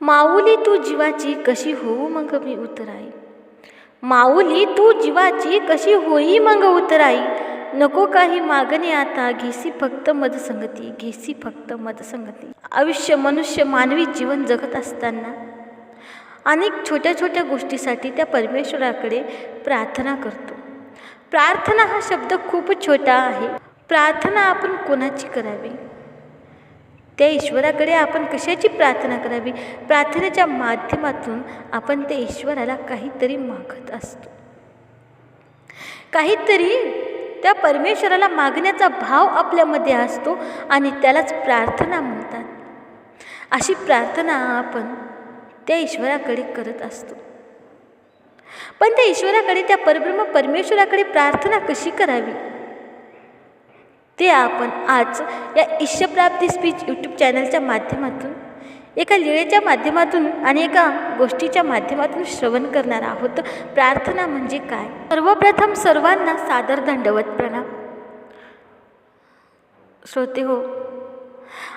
माऊली तू जीवाची कशी होऊ मग मी उतराई? माऊली तू जीवाची कशी होई मग उतराई? नको काही मागणे आता घेसी फक्त मदसंगती घेसी फक्त मदसंगती. आयुष्य मनुष्य मानवी जीवन जगत असताना अनेक छोट्या छोट्या गोष्टीसाठी त्या परमेश्वराकडे प्रार्थना करतो. प्रार्थना हा शब्द खूप छोटा आहे. प्रार्थना आपण कोणाची करावी? त्या ईश्वराकडे आपण कशाची प्रार्थना करावी? प्रार्थनेच्या माध्यमातून आपण त्या ईश्वराला काहीतरी मागत असतो. काहीतरी त्या परमेश्वराला मागण्याचा भाव आपल्यामध्ये असतो आणि त्यालाच प्रार्थना म्हणतात. अशी प्रार्थना आपण त्या ईश्वराकडे करत असतो. पण त्या ईश्वराकडे त्या परब्रह्म परमेश्वराकडे प्रार्थना कशी करावी? ते आपण आज या ईश्वप्राप्ती स्पीच यूट्यूब चॅनलच्या माध्यमातून एका लिळेच्या माध्यमातून आणि एका गोष्टीच्या माध्यमातून श्रवण करणार आहोत. प्रार्थना म्हणजे काय? सर्वप्रथम सर्वांना सादर दंडवत प्रणाम. श्रोते हो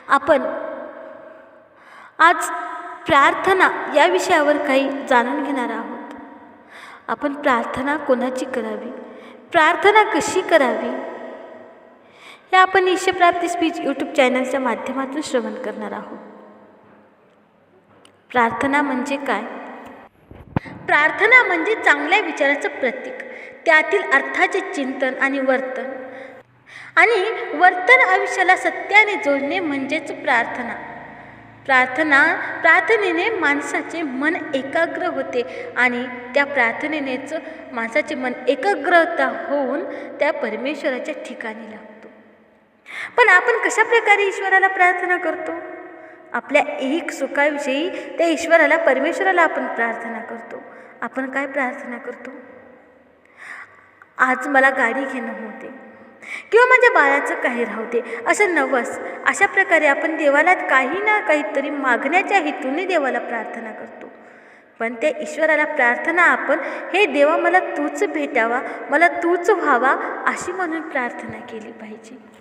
आपण आज प्रार्थना या विषयावर काही जाणून घेणार आहोत. आपण प्रार्थना कोणाची करावी? प्रार्थना कशी करावी? हे आपण ईश्वप्राप्ती स्पीच यूट्यूब चॅनलच्या माध्यमातून श्रवण करणार आहोत. प्रार्थना म्हणजे काय? प्रार्थना म्हणजे चांगल्या विचाराचं प्रतीक. त्यातील अर्थाचे चिंतन आणि वर्तन. आणि वर्तन आयुष्याला सत्याने जोडणे म्हणजेच प्रार्थना. प्रार्थना प्रार्थनेने माणसाचे मन एकाग्र होते आणि त्या प्रार्थनेनेच माणसाचे मन एकाग्रता होऊन त्या परमेश्वराच्या ठिकाणी लागतो पण आपण कशा प्रकारे ईश्वराला प्रार्थना करतो? आपल्या एक सुखाविषयी त्या ईश्वराला परमेश्वराला आपण प्रार्थना करतो. आपण काय प्रार्थना करतो? आज मला गाडी घेणं होते. किंवा माझ्या बाळाचं काही राहते असं नवस अशा प्रकारे आपण देवाला काही ना काहीतरी मागण्याच्या हेतूने देवाला प्रार्थना करतो. पण त्या ईश्वराला प्रार्थना आपण हे देवा मला तूच भेटावा मला तूच व्हावा अशी म्हणून प्रार्थना केली पाहिजे.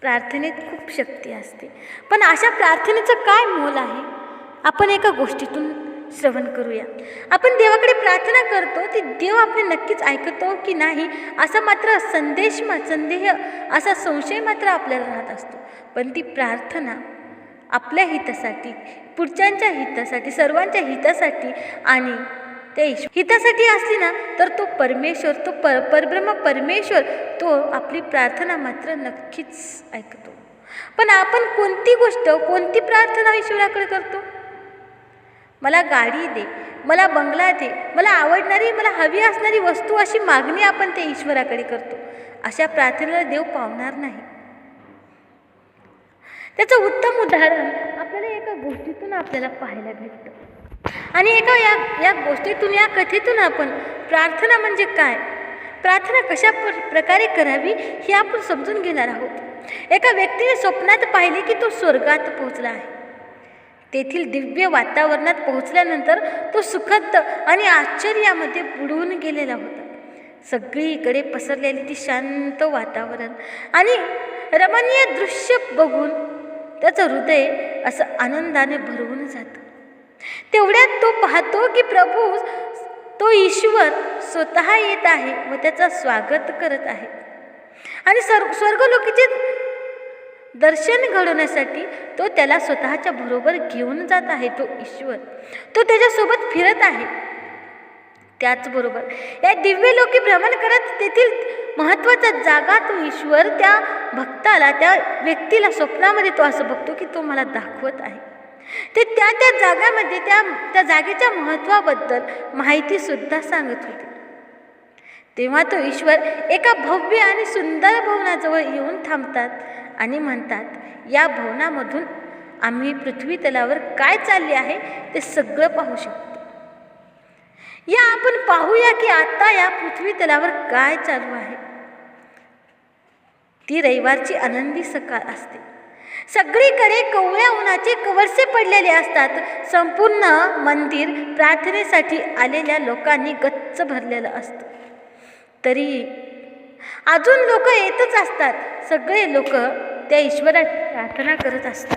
प्रार्थनेत खूप शक्ती असते. पण अशा प्रार्थनेचं काय मोल आहे? आपण एका गोष्टीतून श्रवण करूया. आपण देवाकडे प्रार्थना करतो ती देव आपण नक्कीच ऐकतो की नाही असा मात्र संदेश मा संदेह असा संशय मात्र आपल्याला राहत असतो. पण ती प्रार्थना आपल्या हितासाठी पुढच्यांच्या हितासाठी सर्वांच्या हितासाठी आणि त्या ईश्वर हितासाठी असली ना तर तो परमेश्वर तो पर परब्रह्म परमेश्वर तो आपली प्रार्थना मात्र नक्कीच ऐकतो. पण आपण कोणती गोष्ट कोणती प्रार्थना ईश्वराकडे करतो? मला गाडी दे मला बंगला दे मला आवडणारी मला हवी असणारी वस्तू अशी मागणी आपण त्या ईश्वराकडे करतो. अशा प्रार्थनेला देव पावणार नाही. त्याचं उत्तम उदाहरण आपल्याला एका गोष्टीतून आपल्याला पाहायला भेटतं. आणि एका या या गोष्टीतून या कथेतून आपण प्रार्थना म्हणजे काय? प्रार्थना कशा प्रकारे करावी हे आपण समजून घेणार आहोत. एका व्यक्तीने स्वप्नात पाहिले की तो स्वर्गात पोहोचला आहे. तेथील दिव्य वातावरणात पोहोचल्यानंतर तो सुखद आणि आश्चर्यामध्ये बुडवून गेलेला होता. सगळीकडे पसरलेली ती शांत वातावरण आणि रमणीय दृश्य बघून त्याचं हृदय असं आनंदाने भरवून जातं. तेवढ्यात तो पाहतो की प्रभू तो ईश्वर स्वतः येत आहे व त्याचा स्वागत करत आहे. आणि सर्व स्वर्गलोकीचे दर्शन घडवण्यासाठी तो त्याला स्वतःच्या बरोबर घेऊन जात आहे तो ईश्वर. तो त्याच्यासोबत फिरत आहे. त्याचबरोबर या दिव्य लोकी भ्रमण करत तेथील महत्त्वाचा जागा तो ईश्वर त्या भक्ताला त्या व्यक्तीला स्वप्नामध्ये तो असं बघतो की तो मला दाखवत आहे. ते त्या त्या जागामध्ये त्या त्या जागेच्या महत्त्वाबद्दल माहितीसुद्धा सांगत होते. तेव्हा तो ईश्वर एका भव्य आणि सुंदर भवनाजवळ येऊन थांबतात आणि म्हणतात या भवनामधून आम्ही पृथ्वी तलावर काय चालले आहे ते सगळं पाहू शकतो. या आपण पाहूया की आता या पृथ्वी तलावर काय चालू आहे. ती रविवारची आनंदी सकाळ असते. सगळीकडे कवळ्या उन्हाचे कवरसे पडलेले असतात. संपूर्ण मंदिर प्रार्थनेसाठी आलेल्या लोकांनी गच्च भरलेलं असतं. तरीही अजून लोक येतच असतात. सगळे लोक त्या ईश्वरात प्रार्थना करत असतात.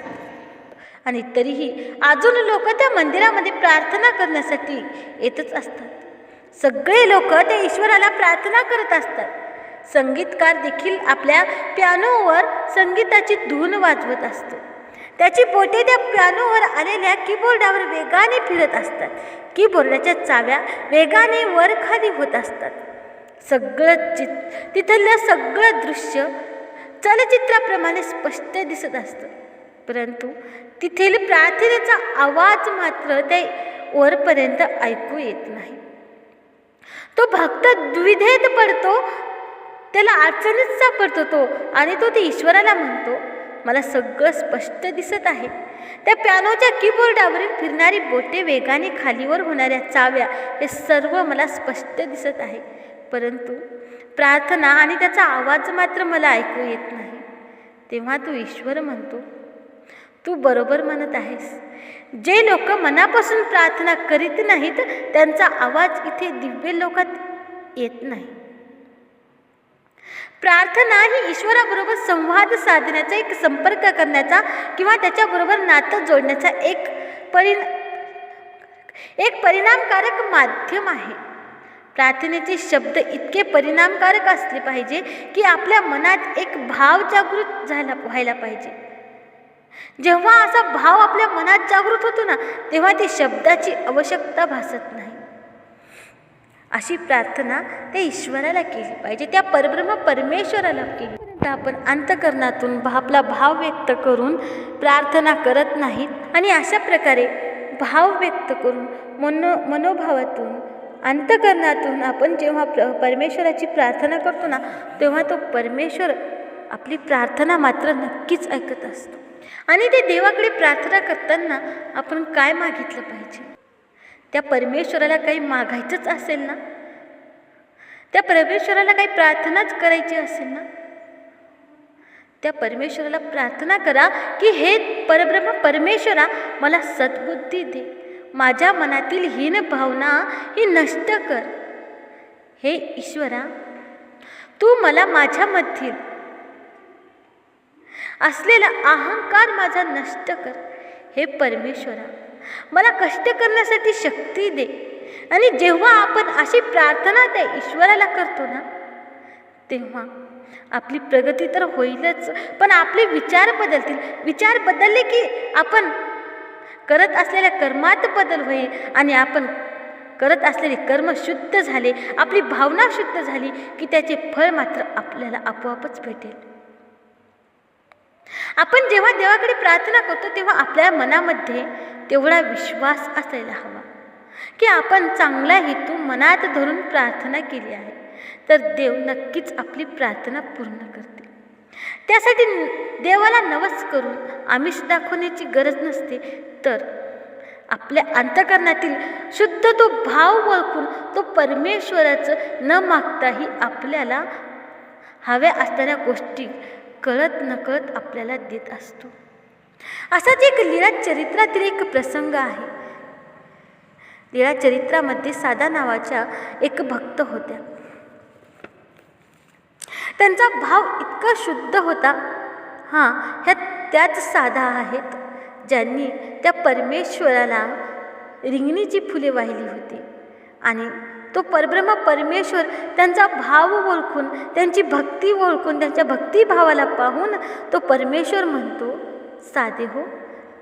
आणि तरीही अजून लोक त्या मंदिरामध्ये प्रार्थना करण्यासाठी येतच असतात. सगळे लोक त्या ईश्वराला प्रार्थना करत असतात. संगीतकार देखील आपल्या पियानोवर संगीताची धून वाजवत असतो. त्याची बोटे त्या पियानोवर आलेल्या कीबोर्डावर वेगाने फिरत असतात. कीबोर्डाच्या चाव्या वेगाने वर खाली होत असतात. सगळं चित तिथलं सगळं दृश्य चलचित्राप्रमाणे स्पष्ट दिसत असतं. परंतु तिथील प्रार्थनेचा आवाज मात्र त्या वरपर्यंत ऐकू येत नाही. तो भक्त द्विधेत पडतो त्याला अडचणीत सापडतो तो आणि तो ते ईश्वराला म्हणतो मला सगळं स्पष्ट दिसत आहे. त्या पियानोच्या कीबोर्डावरील फिरणारी बोटे वेगाने खालीवर होणाऱ्या चाव्या हे सर्व मला स्पष्ट दिसत आहे. परंतु प्रार्थना आणि त्याचा आवाज मात्र मला ऐकू येत नाही. तेव्हा तू ईश्वर म्हणतो तू बरोबर म्हणत आहेस. जे लोक मनापासून प्रार्थना करीत नाहीत त्यांचा आवाज इथे दिव्य लोकात येत नाही. प्रार्थना ही ईश्वराबरोबर संवाद साधण्याचा एक संपर्क करण्याचा किंवा त्याच्याबरोबर नातं जोडण्याचा एक परिण एक परिणामकारक माध्यम आहे. प्रार्थनेचे शब्द इतके परिणामकारक असले पाहिजे की आपल्या मनात एक भाव जागृत झाला व्हायला पाहिजे. जेव्हा असा भाव आपल्या मनात जागृत होतो ना तेव्हा ती शब्दाची आवश्यकता भासत नाही. अशी प्रार्थना त्या ईश्वराला केली पाहिजे. त्या परब्रह्म परमेश्वराला केली. तर आपण अंतकरणातून आपला भाव व्यक्त करून प्रार्थना करत नाहीत आणि अशा प्रकारे भाव व्यक्त करून मनो मनोभावातून अंतकरणातून आपण जेव्हा प्र परमेश्वराची प्रार्थना करतो ना तेव्हा तो परमेश्वर आपली प्रार्थना मात्र नक्कीच ऐकत असतो. आणि ते देवाकडे प्रार्थना करताना आपण काय मागितलं पाहिजे? त्या परमेश्वराला काही मागायचंच असेल ना? त्या परमेश्वराला काही प्रार्थनाच करायची असेल ना? त्या परमेश्वराला प्रार्थना करा की हे परब्रह्म परमेश्वरा मला सद्बुद्धी दे. माझ्या मनातील हीन भावना ही नष्ट कर. हे ईश्वरा तू मला माझ्यामधील असलेला अहंकार माझा नष्ट कर. हे परमेश्वरा मला कष्ट करण्यासाठी शक्ती दे. आणि जेव्हा आपण अशी प्रार्थना त्या ईश्वराला करतो ना तेव्हा आपली प्रगती तर होईलच पण आपले विचार बदलतील. विचार बदलले की आपण करत असलेल्या कर्मात बदल होईल आणि आपण करत असलेले कर्म शुद्ध झाले आपली भावना शुद्ध झाली की त्याचे फळ मात्र आपल्याला आपोआपच भेटेल. आपण जेव्हा देवाकडे प्रार्थना करतो तेव्हा आपल्या मनामध्ये तेवढा विश्वास असायला हवा. की आपण चांगला हेतू मनात धरून प्रार्थना केली आहे तर देव नक्कीच आपली प्रार्थना पूर्ण करते त्यासाठी देवाला नवस करून आमिष दाखवण्याची गरज नसते तर आपल्या अंतकरणातील शुद्ध तो भाव ओळखून तो परमेश्वराचं न मागताही आपल्याला हव्या असणाऱ्या गोष्टी कळत नकळत आपल्याला देत असतो. असाच एक लीळा चरित्रातील एक प्रसंग आहे. लीळा चरित्रामध्ये साधा नावाच्या एक भक्त होत्या. त्यांचा भाव इतका शुद्ध होता. हां ह्या त्याच साधा आहेत ज्यांनी त्या परमेश्वराला रिंगणीची फुले वाहिली होती. आणि तो परब्रह्म परमेश्वर त्यांचा भाव ओळखून त्यांची भक्ती ओळखून त्यांच्या भक्तिभावाला पाहून तो परमेश्वर म्हणतो साधे हो.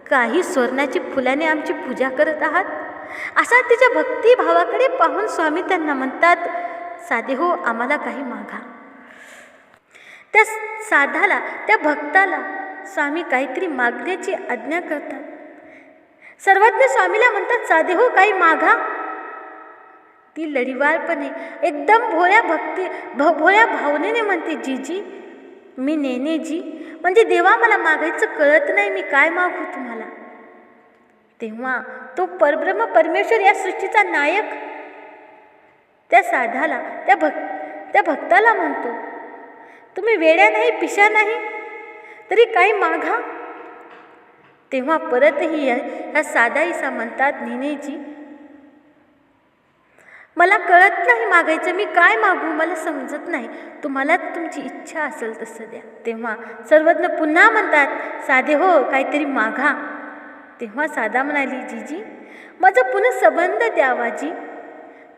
काही स्वर्णाची फुलाने आमची पूजा करत आहात? असा तिच्या भक्तिभावाकडे पाहून स्वामी त्यांना म्हणतात साधे हो आम्हाला काही मागा. त्या साधाला त्या भक्ताला स्वामी काहीतरी मागण्याची आज्ञा करतात. सर्वज्ञ स्वामीला म्हणतात साधे हो काही मागा. ती लढीवारपणे एकदम भोळ्या भक्ती भ भोळ्या भावनेने म्हणते जीजी मी नेने जी म्हणजे देवा मला मागायचं कळत नाही मी काय मागू तुम्हाला? तेव्हा तो परब्रह्म परमेश्वर या सृष्टीचा नायक त्या साधाला त्या भक् त्या भक्ताला म्हणतो तुम्ही वेड्या नाही पिशा नाही तरी काही मागा. तेव्हा परतही ह्या साधाईसा म्हणतात निनेजी मला कळत नाही मागायचं मी काय मागू मला समजत नाही. तुम्हाला तुमची इच्छा असेल तसं द्या. तेव्हा सर्वज्ञ पुन्हा म्हणतात साधे हो काहीतरी मागा. तेव्हा साधा म्हणाली जीजी माझं पुन्हा संबंध द्यावाजी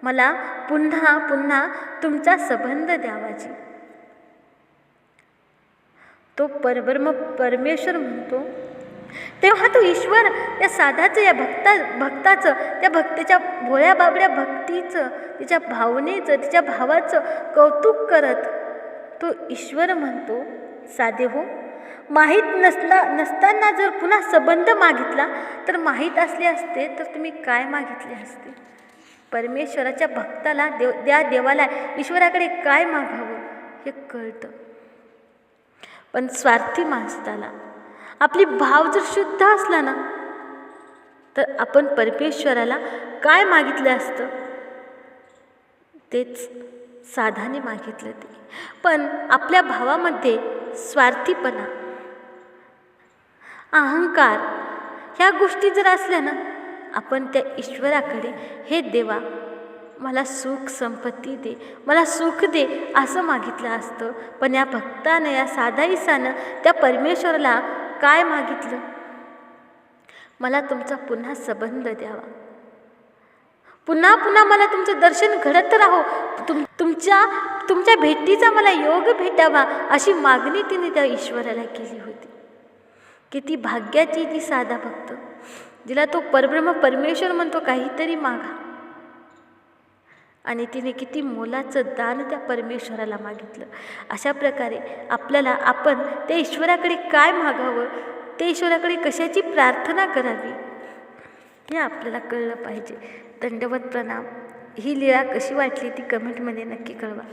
मला पुन्हा पुन्हा तुमचा संबंध द्यावाजी तो परब्रह्म परमेश्वर म्हणतो तेव्हा तो ईश्वर या साधाचं या भक्ता भक्ताचं त्या भक्तीच्या भोळ्या बाबड्या भक्तीचं तिच्या भावनेचं तिच्या भावाचं कौतुक करत तो ईश्वर म्हणतो साधे हो माहीत नसला नसताना जर पुन्हा संबंध मागितला तर माहीत असले असते तर तुम्ही काय मागितले असते? परमेश्वराच्या भक्ताला देव त्या देवाला ईश्वराकडे काय मागावं हे कळतं. पण स्वार्थी माणसाला आपली भाव जर शुद्ध असला ना तर आपण परमेश्वराला काय मागितलं असतं? तेच साधाने मागितलं ते. पण आपल्या भावामध्ये स्वार्थीपणा अहंकार ह्या गोष्टी जर असल्या ना आपण त्या ईश्वराकडे हे देवा मला सुख संपत्ती दे मला सुख दे असं मागितलं असतं. पण या भक्तानं या साधाईसानं त्या परमेश्वराला काय मागितलं? मला तुमचा पुन्हा संबंध द्यावा. पुन्हा पुन्हा मला तुमचं दर्शन घडत राहो. तुम तुमच्या तुमच्या भेटीचा मला योग भेटावा अशी मागणी तिने त्या ईश्वराला केली होती. किती भाग्याची ती साधा भक्त. जिला तो परब्रह्म परमेश्वर म्हणतो काहीतरी मागा. आणि तिने किती मोलाचं दान त्या परमेश्वराला मागितलं. अशा प्रकारे आपल्याला आपण त्या ईश्वराकडे काय मागावं ते ईश्वराकडे कशाची प्रार्थना करावी हे आपल्याला कळलं पाहिजे. दंडवत प्रणाम. ही लीळा कशी वाटली ती कमेंटमध्ये नक्की कळवा.